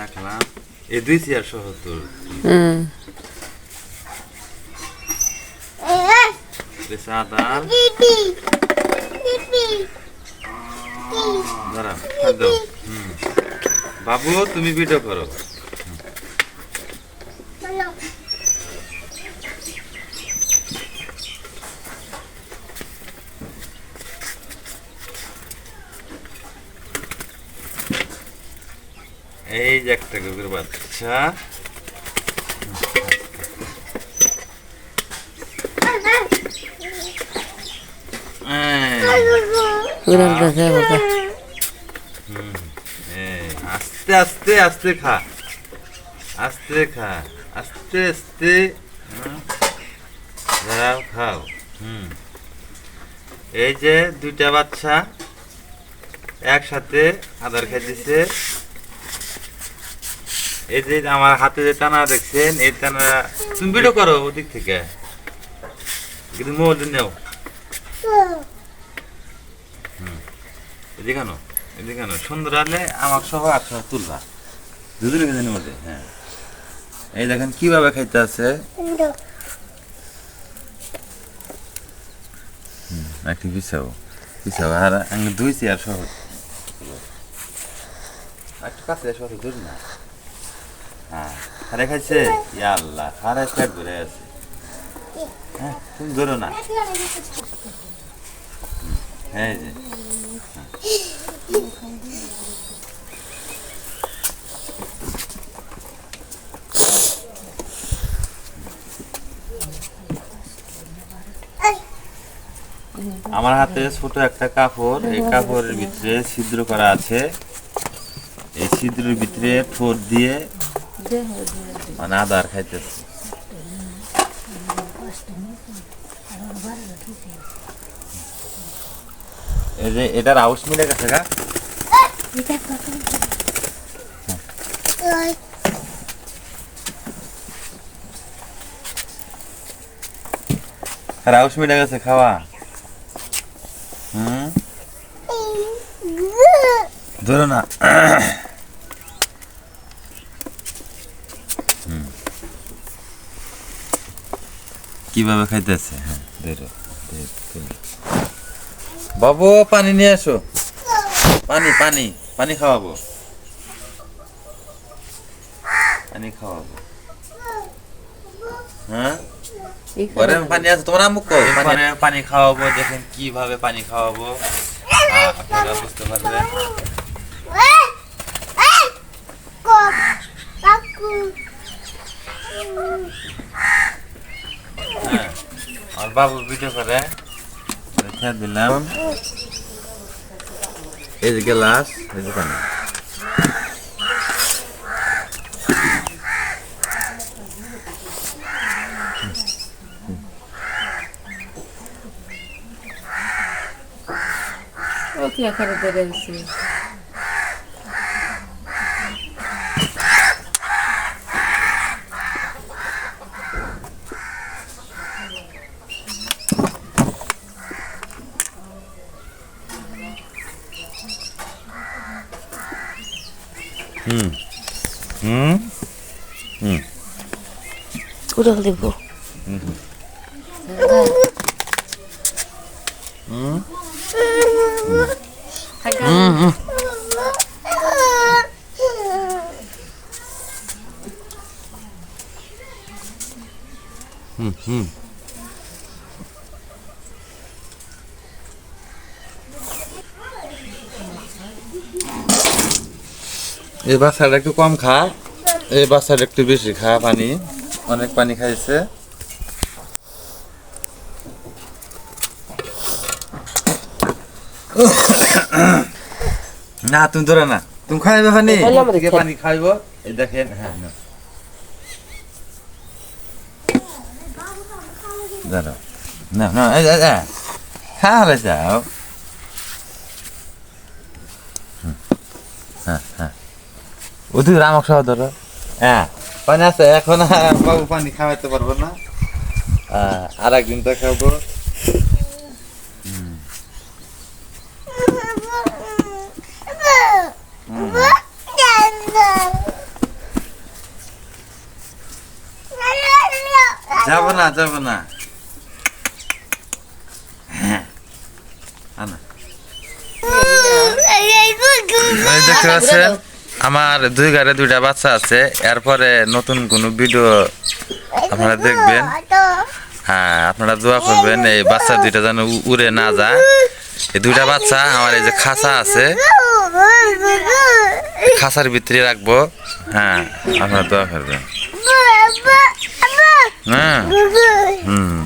রাখলাম। এই দুই চেয়ার সহ তোর দাঁড়া বাবু তুমি ভিডিও করো। এই যে একটা কুকুর বাচ্চা। আস্তে আস্তে আস্তে খা। আস্তে খা আস্তে আস্তে হুম, খাও হুম। এই যে দুইটা বাচ্চা একসাথে আদার খাইতেছে। এই যে আমার হাতে যে টানা দেখছেন এই টানা তুমি ভিডিও করো ওদিক থেকে। কিন্তু মোবাইল নেও। এদিকে আনো এদিকে আনো। সুন্দর হলে আমার সহ একসাথে তুলবা। দুদিনে কেজিনের মধ্যে হ্যাঁ। এই দেখেন কীভাবে খাইতে আছে। একটু পিছাও পিছাও। আর আমি দুই চেয়ার সহ। একটু কাছে সহ দূর না। হ্যাঁ। খারে খাইছে? ইয়া আল্লাহ খারে পেট ভরে আছে। হ্যাঁ তুমি ধরো না। হ্যাঁ আমার হাতে ছোট একটা কাপড়। এই কাপড়ের ভিতরে ছিদ্র করা আছে। এই ছিদ্রের ভিতরে ঠোঁট দিয়ে মানে আদার খাইতেছে। এই যে এটার আউশ মিলে গেছে গা। আর আউশ মিলে গেছে খাওয়া। হুম? ধরো না। কীভাবে খাইতেছে? হ্যাঁ ধরো ধরো। বাবু পানি নিয়ে আসো। পানি পানি পানি খাওয়াবো। পানি খাওয়াবো। হ্যাঁ? ঘরে পানি আছে তোমার আম্মু কো পানি পানি খাওয়াবো দেখেন কীভাবে পানি খাওয়াবো। আপনারা বুঝতে পারবেন আর বাবু ভিডিও করে। রেখে দিলাম। এই যে গ্লাস এই যে পানি। ও কি আকারে ধরে আছে হুম হুম উড়াল দিব হুম হুম এই বাচ্চাটা একটু কম খা। এই বাচ্চাটা একটু বেশি খা পানি। অনেক পানি খাইছে। না তুমি ধরে না। তুমি খাইবে পানি? পানি খাইব? এই দেখেন হ্যাঁ না। দাঁড়াও না না এই এই, এই। যাও হ্যাঁ হ্যাঁ। অতি রামক সহ ধরো। হ্যাঁ পানি আছে এখন বাবু পানি খাওয়াইতে পারব না। আর একদিন তো খাব। যাব না যাব না। হ্যাঁ, দেখতে পাচ্ছেন? আমার দুই ঘরে দুইটা বাচ্চা আছে এরপরে নতুন কোন ভিডিও আপনারা দেখবেন। হ্যাঁ আপনারা দোয়া করবেন এই বাচ্চা দুইটা যেন উড়ে না যায়। এই দুইটা বাচ্চা আমার এই যে খাঁচা আছে খাঁচার ভিতরে রাখব। হ্যাঁ আপনারা দোয়া করবেন। হ্যাঁ। হুম।